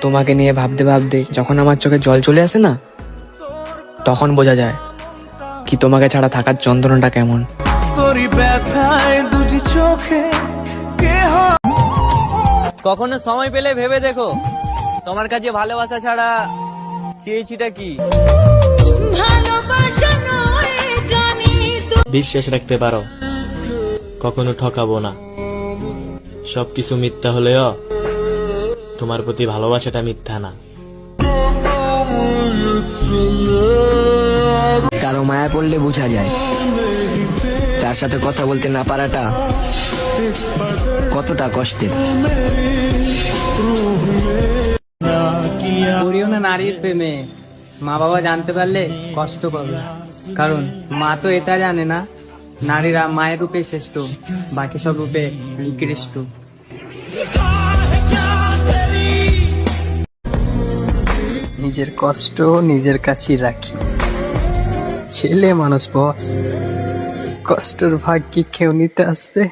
তোমাকে নিয়ে ভাবতে ভাবতে যখন আমার চোখে জল চলে আসে না তখন বোঝা যায় কি তোমাকে ছাড়া থাকার যন্ত্রণাটা কেমন। তোরই ব্যথায় দুটি চোখে কে কখনো সময় পেলে ভেবে দেখো তোমার কাছে ভালোবাসা ছাড়া চেয়েছিটা কি? ভালোবাসা নয় জানি তো বিশ্বাস রাখতে পারো কখনো ঠকাবো না। সবকিছু মিথ্যা হলেও তোমার প্রতি ভালোবাসাটা মিথ্যা না। কারও মায়া পড়লে বোঝা যায়। তার সাথে কথা বলতে না পারাটা কতটা কষ্টের। পড়িও না নারীর প্রেমে। মা বাবা জানতে পারলে কষ্ট পাবে। কারণ মা তো এটা জানে না নারীরা মায়ের রূপে শ্রেষ্ঠ বাকি সব রূপে নিকৃষ্ট নিজের কষ্ট নিজের কাছে রাখি। ছেলে মানুষ বস কষ্টর ভাগ কি কেউ নিতে আসবে।